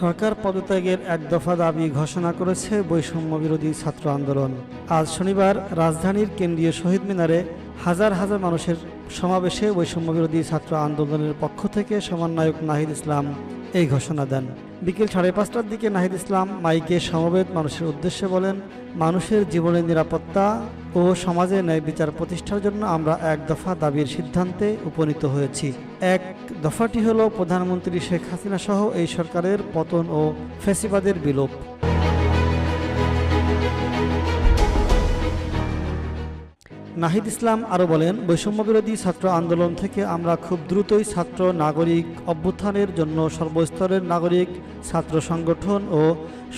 সরকার পদত্যাগের এক দফা দাবি ঘোষণা করেছে বৈষম্য বিরোধী ছাত্র আন্দোলন। আজ শনিবার রাজধানীর কেন্দ্রীয় শহীদ মিনারে হাজার হাজার মানুষের সমাবেশে বৈষম্য বিরোধী ছাত্র আন্দোলনের পক্ষ থেকে সমন্বয়ক নাহিদ ইসলাম এই ঘোষণা দেন। বিকেল সাড়ে পাঁচটার দিকে নাহিদ ইসলাম মাইকে সমবেত মানুষের উদ্দেশ্যে বলেন, মানুষের জীবনের নিরাপত্তা ও সমাজে ন্যায় বিচার প্রতিষ্ঠার জন্য আমরা এক দফা দাবির সিদ্ধান্তে উপনীত হয়েছি। এক দফাটি হলো প্রধানমন্ত্রী শেখ হাসিনা সহ এই সরকারের পতন ও ফেসিবাদের বিলোপ। নাহিদ ইসলাম আরও বলেন বৈষম্য বিরোধী ছাত্র আন্দোলন থেকে আমরা খুব দ্রুতই ছাত্র নাগরিক অভ্যুত্থানের জন্য সর্বস্তরের নাগরিক, ছাত্র সংগঠন ও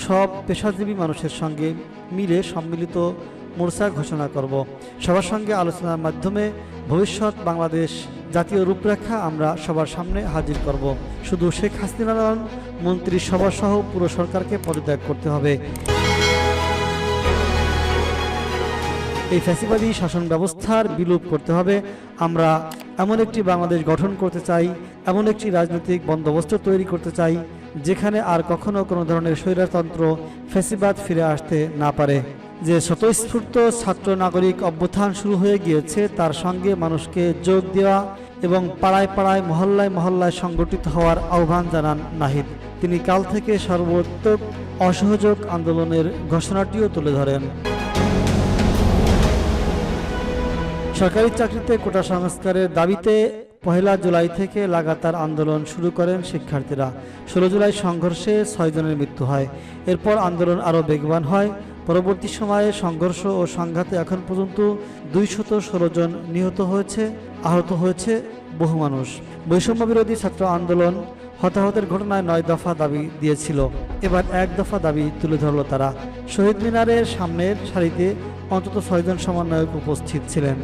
সব পেশাজীবী মানুষের সঙ্গে মিলে সম্মিলিত মোর্চা ঘোষণা করব। সবার সঙ্গে আলোচনার মাধ্যমে ভবিষ্যৎ বাংলাদেশ জাতীয় রূপরেখা আমরা সবার সামনে হাজির করব। শুধু শেখ হাসিনা মন্ত্রিসভা সহ পুরো সরকারকে পদত্যাগ করতে হবে। এই ফ্যাসিবাদী শাসন ব্যবস্থার বিলোপ করতে হবে। আমরা এমন একটি বাংলাদেশ গঠন করতে চাই, এমন একটি রাজনৈতিক বন্দোবস্ত তৈরি করতে চাই, যেখানে আর কখনো কোনো ধরনের স্বৈরতন্ত্র, ফ্যাসিবাদ ফিরে আসতে না পারে। যে স্বতঃস্ফূর্ত ছাত্র নাগরিক অভ্যুত্থান শুরু হয়ে গিয়েছে, তার সঙ্গে মানুষকে যোগ দেওয়া এবং পাড়ায় পাড়ায়, মহল্লায় মহল্লায় সংগঠিত হওয়ার আহ্বান জানান নাহিদ। তিনি কাল থেকে সর্বোত্তক অসহযোগ আন্দোলনের ঘোষণাটিও তুলে ধরেন। সরকারি চাকরিতে কোটা সংস্কারের দাবিতে পহেলা জুলাই থেকে লাগাতার আন্দোলন শুরু করেন শিক্ষার্থীরা। ষোলো জুলাই সংঘর্ষে ছয়জনের মৃত্যু হয়। এরপর আন্দোলন আরও বেগবান হয়। পরবর্তী সময়ে সংঘর্ষ ও সংঘাতে এখন পর্যন্ত দুইশত ষোলো জন নিহত হয়েছে, আহত হয়েছে বহু মানুষ। বৈষম্য বিরোধী ছাত্র আন্দোলন হতাহতের ঘটনায় নয় দফা দাবি দিয়েছিল। এবার এক দফা দাবি তুলে ধরল তারা। শহীদ মিনারের সামনের সারিতে অন্তত ছয়জন সমন্বয়ক উপস্থিত ছিলেন।